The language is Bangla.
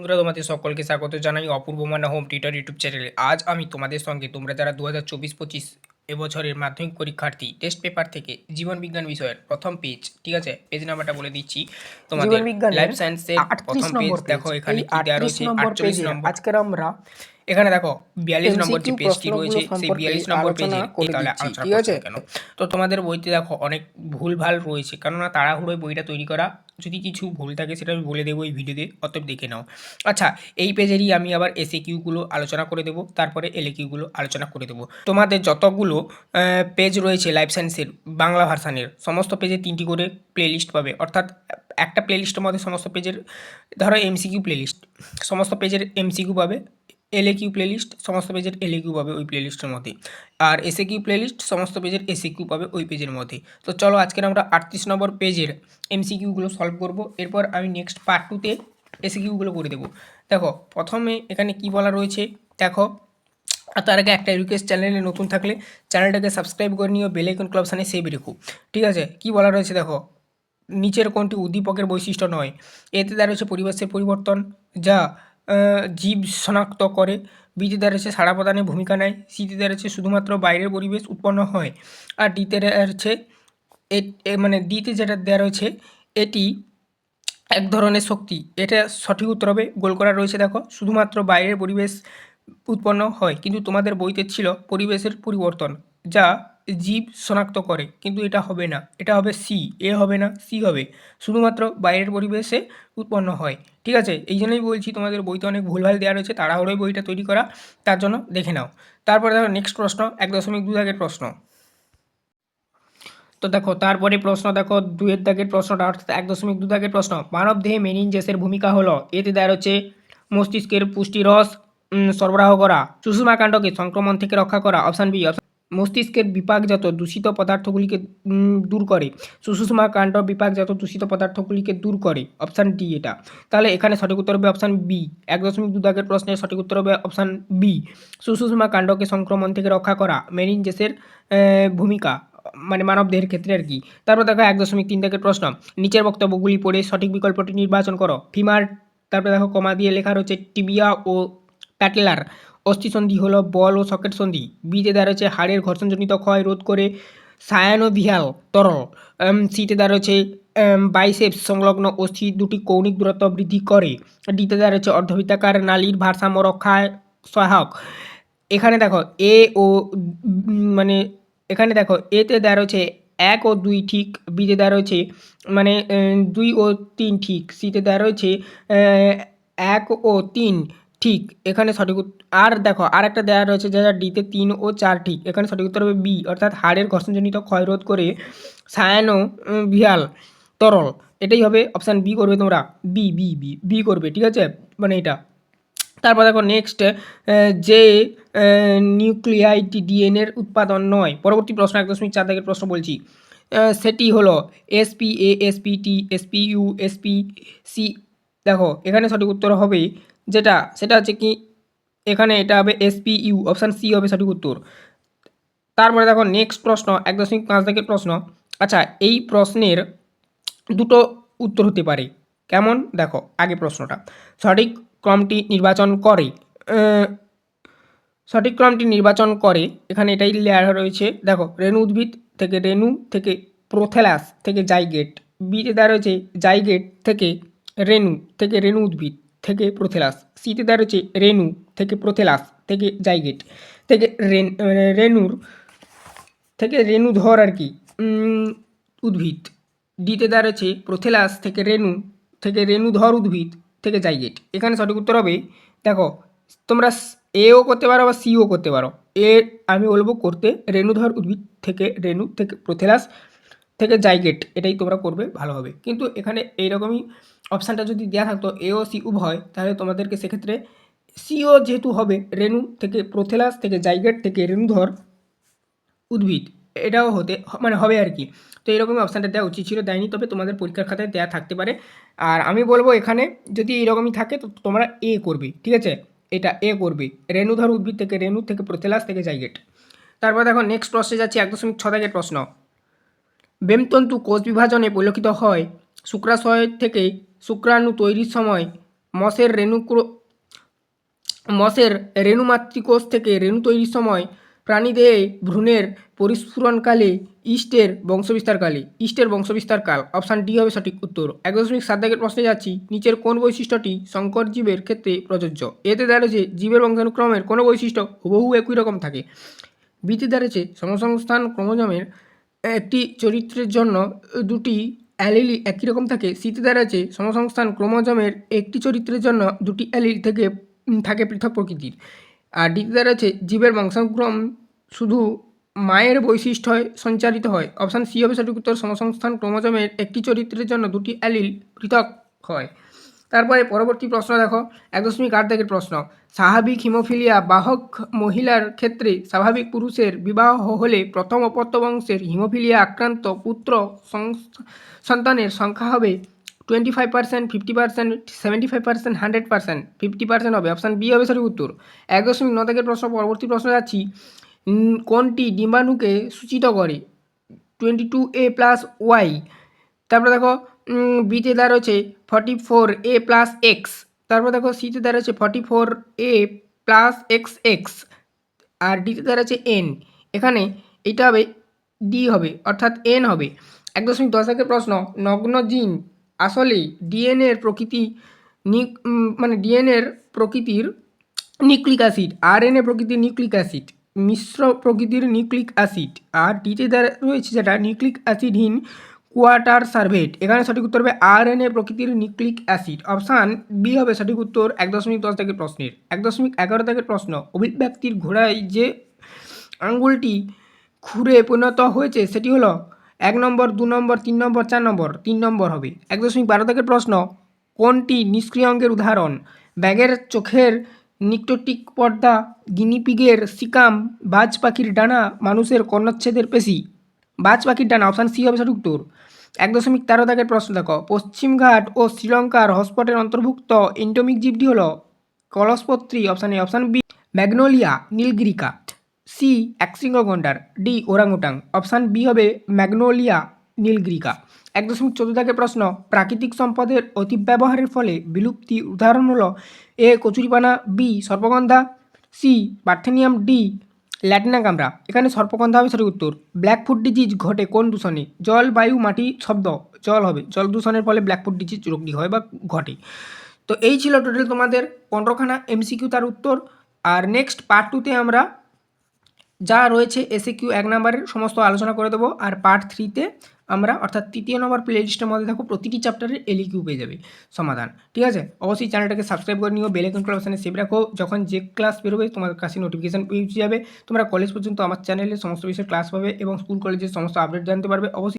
বন্ধুরা তোমাদের সকলকে স্বাগত জানাই অপূর্ব মানা হোম টিটার ইউটিউব চ্যানেলে। আজ আমি তোমাদের সঙ্গে তোমরা যারা দু হাজার চব্বিশ পঁচিশ এবছরের মাধ্যমিক পরীক্ষার্থী টেস্ট পেপার থেকে জীবন বিজ্ঞান বিষয়ের প্রথম পেজ ঠিক আছে? পেজ নাম্বারটা বলে দিচ্ছি। তোমাদের লাইফ সায়েন্সের প্রথম পেজ দেখো। এখানে কি দেওয়া রয়েছে? আটচল্লিশ নম্বর। আজকের আমরা এখানে দেখো বিয়াল্লিশ নম্বর যে পেজটি রয়েছে সেই বিয়াল্লিশ নম্বর পেজে তাহলে আলোচনা করছি? কেন? তো তোমাদের বইতে দেখো অনেক ভুল ভালো রয়েছে কেননা তাড়াহুড়োয় বইটা তৈরি করা যদি কিছু ভুল থাকে সেটা আমি বলে দেবো এই ভিডিওতে অতএব দেখে নাও। আচ্ছা এই পেজেরই আমি আবার এসএ কিউগুলো আলোচনা করে দেবো তারপরে এলএ কিউগুলো আলোচনা করে দেবো। তোমাদের যতগুলো পেজ রয়েছে লাইফ সায়েন্সের বাংলা ভার্সানের সমস্ত পেজে তিনটি করে প্লেলিস্ট পাবে অর্থাৎ একটা প্লেলিস্টের মধ্যে সমস্ত পেজের ধরো এমসিকিউ প্লেলিস্ট সমস্ত পেজের এমসিকিউ পাবে এলএ কিউ প্লেলিস্ট সমস্ত পেজের এলএ কিউ পাবে ওই প্লেলিস্টের মধ্যে আর এসএ কিউ প্লেলিস্ট সমস্ত পেজের এসএ কিউ পাবে ওই পেজের মধ্যে তো চলো আজকের আমরা আটত্রিশ নম্বর পেজের এমসিকিউগুলো সলভ করব। এরপর আমি নেক্সট পার্ট টুতে এসএ কিউগুলো করে দেবো। দেখো, প্রথমে এখানে কি বলা রয়েছে? দেখো তার আগে একটা রিকোয়েস্ট চ্যানেলে নতুন থাকলে চ্যানেলটাকে সাবস্ক্রাইব করে নিও বেলাইকন ক্লাব সানে সেভ রেখো। ঠিক আছে? কি বলা রয়েছে দেখো? নিচের কোনটি উদ্দীপকের বৈশিষ্ট্য নয়। এতে হচ্ছে পরিবেশের পরিবর্তন, যা জীব শনাক্ত করে। বিতে হচ্ছে সাড়া প্রদানের ভূমিকা নেয়। সিতে হচ্ছে শুধুমাত্র বাইরের পরিবেশ উৎপন্ন হয়। আর ডিতে রয়েছে মানে ডিতে যেটা দেওয়া রয়েছে, এটি এক ধরনের শক্তি। এটা সঠিক উত্তর হবে গোল করা রয়েছে, দেখো। শুধুমাত্র বাইরের পরিবেশ উৎপন্ন হয়, কিন্তু তোমাদের বইতে ছিল পরিবেশের পরিবর্তন। যা জীব শনাক্ত করে কিন্তু এটা হবে না। এটা হবে সি এ হবে না সি হবে। শুধুমাত্র বাইরের পরিবেশে উৎপন্ন হয়। ঠিক আছে? এই জন্যই বলছি তোমাদের বইতে অনেক ভুলভাল দেওয়া রয়েছে তাড়াহুড়োই বইটা তৈরি করা তার জন্য দেখে নাও। তারপরে দেখো নেক্সট প্রশ্ন এক দশমিক দু দাগের প্রশ্ন। তো দেখো তারপরে প্রশ্ন দেখো দুয়ের দাগের প্রশ্নটা অর্থাৎ এক দশমিক দু দাগের প্রশ্ন। মানব দেহে মেনিনজেসের ভূমিকা হলো এতে দেওয়া হচ্ছে মস্তিষ্কের পুষ্টিরস উম, সরবরাহ করা সুষমা কাণ্ডকে সংক্রমণ থেকে রক্ষা করা অপশান বি মস্তিষ্কের বিপাকজাত দূষিত পদার্থগুলিকে দূর করে। সুষুষ্মা কাণ্ড বিপাকজাত দূষিত পদার্থগুলিকে দূর করে। অপশান ডি এটা। তাহলে এখানে সঠিক উত্তর হবে অপশান বি এক দশমিক দু দাগের প্রশ্নের সঠিক উত্তর হবে অপশান বি সুষুষ্মা কাণ্ডকে সংক্রমণ থেকে রক্ষা করা মেনিনজেসের আহ, ভূমিকা মানে মানবদেহের ক্ষেত্রে আর কি। তারপর দেখো এক দশমিক তিন দাগের প্রশ্ন। নিচের বক্তব্যগুলি পড়ে সঠিক বিকল্পটি নির্বাচন করো। ফিমার তারপরে দেখো কমা দিয়ে লেখা রয়েছে টিবিয়া ও প্যাটেলার। অস্থিসন্ধি হলো বল ও সকেট সন্ধি। বিতে দ্বারা হচ্ছে হাড়ের ঘর্ষণজনিত ক্ষয় রোধ করে সায়ানোভিয়াল তরল। সিতে দ্বারা হচ্ছে বাইসেপস সংলগ্ন অস্থি দুটি কৌণিক দূরত্ব বৃদ্ধি করে। ডিতে দ্বারা হচ্ছে অর্ধবৃত্তাকার নালীর ভারসাম্য রক্ষায় সহায়ক। এখানে দেখো, এ ও মানে এখানে দেখো, এতে রয়েছে এক ও দুই ঠিক, বিতে রয়েছে মানে দুই ও তিন ঠিক। সিতে রয়েছে এক ও তিন। ঠিক, এখানে সঠিক আর দেখো আর একটা দেওয়া রয়েছে যারা ডিতে তিন ও চার ঠিক, এখানে সঠিক উত্তর হবে বি, অর্থাৎ হাড়ের ঘর্ষণজনিত ক্ষয়রোধ করে সায়ানো ভিয়াল তরল এটাই হবে অপশান বি করবে তোমরা বি বি বি বি করবে, ঠিক আছে? মানে এটা। তারপর দেখো নেক্সট যে নিউক্লিয়াইড ডিএনএর উৎপাদন নয়, পরবর্তী প্রশ্ন এক দশমিক চার দাগের প্রশ্ন বলছি সেটি হলো SP A SP T SP U SP C দেখো, এখানে সঠিক উত্তর হবে যেটা, সেটা হচ্ছে কি, এখানে এটা হবে এসপি ইউ অপশান সি হবে সঠিক উত্তর। তারপরে দেখো নেক্সট প্রশ্ন, এক দশমিক পাঁচ দাগের প্রশ্ন। আচ্ছা এই প্রশ্নের দুটো উত্তর হতে পারে। কেমন? দেখো, আগে প্রশ্নটা। সঠিক ক্রমটি নির্বাচন করে সঠিক ক্রমটি নির্বাচন করে, এখানে এটাই লেয়ার রয়েছে। দেখো, রেণু উদ্ভিদ থেকে রেণু থেকে প্রোথেলাস থেকে জাইগেট। বিতে দেওয়া রয়েছে জাইগেট থেকে রেণু থেকে রেণু উদ্ভিদ থেকে প্রোথেলাস। সিতে দেওয়া রয়েছে রেণু থেকে প্রোথেলাস থেকে জাইগেট থেকে রেন রেণুর থেকে রেণুধর আর কি উদ্ভিদ। ডিতে দেওয়া রয়েছে প্রোথেলাস থেকে রেণু থেকে রেণুধর উদ্ভিদ থেকে জাইগেট। এখানে সঠিক উত্তর হবে, দেখো, তোমরা এও করতে পারো বা সিও করতে পারো। এ, আমি বলব করতে রেণুধর উদ্ভিদ থেকে রেণু থেকে প্রোথেলাস থেকে জাইগেট এটাই তোমরা করবে, ভালো হবে। কিন্তু এখানে এইরকমই অপশানটা যদি দেওয়া থাকতো এও সি উভয়, তাহলে তোমাদেরকে সেক্ষেত্রে সিও যেহেতু হবে, রেণু থেকে প্রোথেলাস থেকে জাইগেট থেকে রেণুধর উদ্ভিদ, এটাও হতে মানে হবে আর কি। তো এরকমই অপশানটা দেওয়া উচিত ছিল, দেয়নি, তবে তোমাদের পরীক্ষার খাতায় দেওয়া থাকতে পারে। আর আমি বলব এখানে, যদি এরকমই থাকে, তো তোমরা এ করবে, ঠিক আছে? এটা এ করবে, রেণুধর উদ্ভিদ থেকে রেণু থেকে প্রোথেলাস থেকে জাইগেট তারপর দেখো নেক্সট প্রশ্নে যাচ্ছি, এক দশমিক ছ দাগের প্রশ্ন। বেমতন্তু কোষ বিভাজনে পরিলক্ষিত হয়। শুক্রাশয় থেকে শুক্রাণু তৈরির সময় মসের রেণুক্রো মসের রেণুমাতৃকোষ থেকে রেণু তৈরির সময় প্রাণীদেহে ভ্রূণের পরিস্ফুরণকালে ইস্টের বংশবিস্তারকালে। ইস্টের বংশবিস্তারকাল অপশান ডি হবে সঠিক উত্তর। এক দশমিক সাত দাগের প্রশ্নে যাচ্ছি। নিচের কোন বৈশিষ্ট্যটি সংকর জীবের ক্ষেত্রে প্রযোজ্য? এতে দেখা যে জীবের বংশানুক্রমের কোনো বৈশিষ্ট্য হুবহু একই রকম থাকে। বিতে দাঁড়িয়েছে, সমসংস্থান ক্রোমোজোমের একটি চরিত্রের জন্য দুটি অ্যালিলি একই রকম থাকে। সিতে দাঁড়িয়েছে সমসংস্থান ক্রোমোজমের একটি চরিত্রের জন্য দুটি অ্যালিল থেকে থাকে পৃথক প্রকৃতির। আর ডিতে দাঁড়িয়েছে জীবের বংশানুক্রম শুধু মায়ের বৈশিষ্ট্যয় সঞ্চারিত হয়। অপশান সি হবে সঠিক উত্তর, সমসংস্থান ক্রোমোজমের একটি চরিত্রের জন্য দুটি অ্যালিল পৃথক হয়। তারপরে পরবর্তী প্রশ্ন দেখো, এক দশমিক আট দাগের প্রশ্ন, স্বাভাবিক হিমোফিলিয়া বাহক মহিলার ক্ষেত্রে স্বাভাবিক পুরুষের বিবাহ হলে প্রথম অপত্য বংশের হিমোফিলিয়া আক্রান্ত পুত্র সন্তানের সংখ্যা হবে twenty five percent fifty percent seventy five percent hundred percent fifty percent হবে। অপশান বি হবে সঠিক উত্তর। এক দশমিক ন দাগের প্রশ্ন, পরবর্তী প্রশ্ন যাচ্ছি। কোনটি ডিম্বাণুকে সূচিত করে? Twenty two A plus Y তারপরে দেখো বিতে দেওয়া রয়েছে forty four A plus X তারপর দেখো সিতে দেওয়া রয়েছে forty four A plus X X আর ডিতে দেওয়া রয়েছে এন এখানে এটা হবে ডি হবে, অর্থাৎ এন হবে। এক দশমিক দশ একের প্রশ্ন, নগ্ন জিন আসলে ডিএনএর প্রকৃতি মানে ডিএনএর প্রকৃতির nucleic acid R N A প্রকৃতির নিউক্লিক অ্যাসিড, মিশ্র প্রকৃতির নিউক্লিক অ্যাসিড। আর ডিতে দ্বারা রয়েছে যেটা নিউক্লিক অ্যাসিডহীন কোয়াটার সার্ভেট। এখানে সঠিক উত্তর হবে আর এন এ প্রকৃতির নিউক্লিক অ্যাসিড। অপশান বি হবে সঠিক উত্তর এক দশমিক দশ থেকে প্রশ্নের। এক দশমিক এগারো থেকে প্রশ্ন। অভিব্যক্তির ঘোড়ায় যে আঙ্গুলটি খুঁড়ে পরিণত হয়েছে, সেটি হলো এক নম্বর, দু নম্বর, তিন নম্বর, চার নম্বর, তিন নম্বর হবে। এক দশমিক বারো থেকে প্রশ্ন, কোনটি নিষ্ক্রিয় অঙ্গের উদাহরণ? ব্যাগের চোখের নিকটোটিক পর্দা, গিনিপিগের সিকাম বাজ পাখির ডানা, মানুষের কর্ণচ্ছেদের পেশি। বাজ পাখির ডানা অপশান সি হবে সঠিক উত্তর। এক দশমিক তেরো দাগের প্রশ্ন দেখো। পশ্চিমঘাট ও শ্রীলঙ্কার হসপটের অন্তর্ভুক্ত এন্ডোমিক জীবটি হলো কলসপত্রী option A option B magnolia, নীলগিরিকা। C একশৃঙ্গ গন্ডার ডি ওরাংউটাং অপশান বি হবে ম্যাগনোলিয়া, নীলগিরিকা। এক দশমিক চোদ্দ দাগের প্রশ্ন, প্রাকৃতিক সম্পদের অতিব্যবহারের ফলে বিলুপ্তি উদাহরণ হলো এ কচুরিপানা, বি সর্বগন্ধা সি পার্থেনিয়াম, ডি ল্যাটিনা কামরা এখানে সর্পগন্ধা হবে, সঠিক উত্তর। ব্ল্যাক ফুড ডিজিজ ঘটে কোন দূষণে? জল, বায়ু, মাটি, শব্দ, জল হবে। জল দূষণের ফলে ব্ল্যাক ফুড ডিজিজ রোগটি হয় বা ঘটে। তো এই ছিল টোটাল তোমাদের পনেরোখানা এমসিকিউ তার উত্তর। আর নেক্সট পার্ট টুতে আমরা যা রয়েছে এসে কিউ এক নাম্বারের সমস্ত আলোচনা করে দেবো। আর পার্ট থ্রিতে আমরা, অর্থাৎ তৃতীয় নম্বর প্লে লিস্টের মধ্যে থাকো প্রতিটি চ্যাপ্টারের এলিকিউ পেয়ে যাবে। সমাধান, ঠিক আছে? অবশ্যই চ্যানেলটাকে সাবস্ক্রাইব করে নিও বেল আইকন সেভ রাখো। যখন যে ক্লাস বেরোবে তোমার কাছে নোটিফিকেশান পৌঁছে যাবে। তোমরা কলেজ পর্যন্ত আমার চ্যানেলে সমস্ত বিষয়ে ক্লাস পাবে এবং স্কুল কলেজের সমস্ত আপডেট জানতে পারবে। অবশ্যই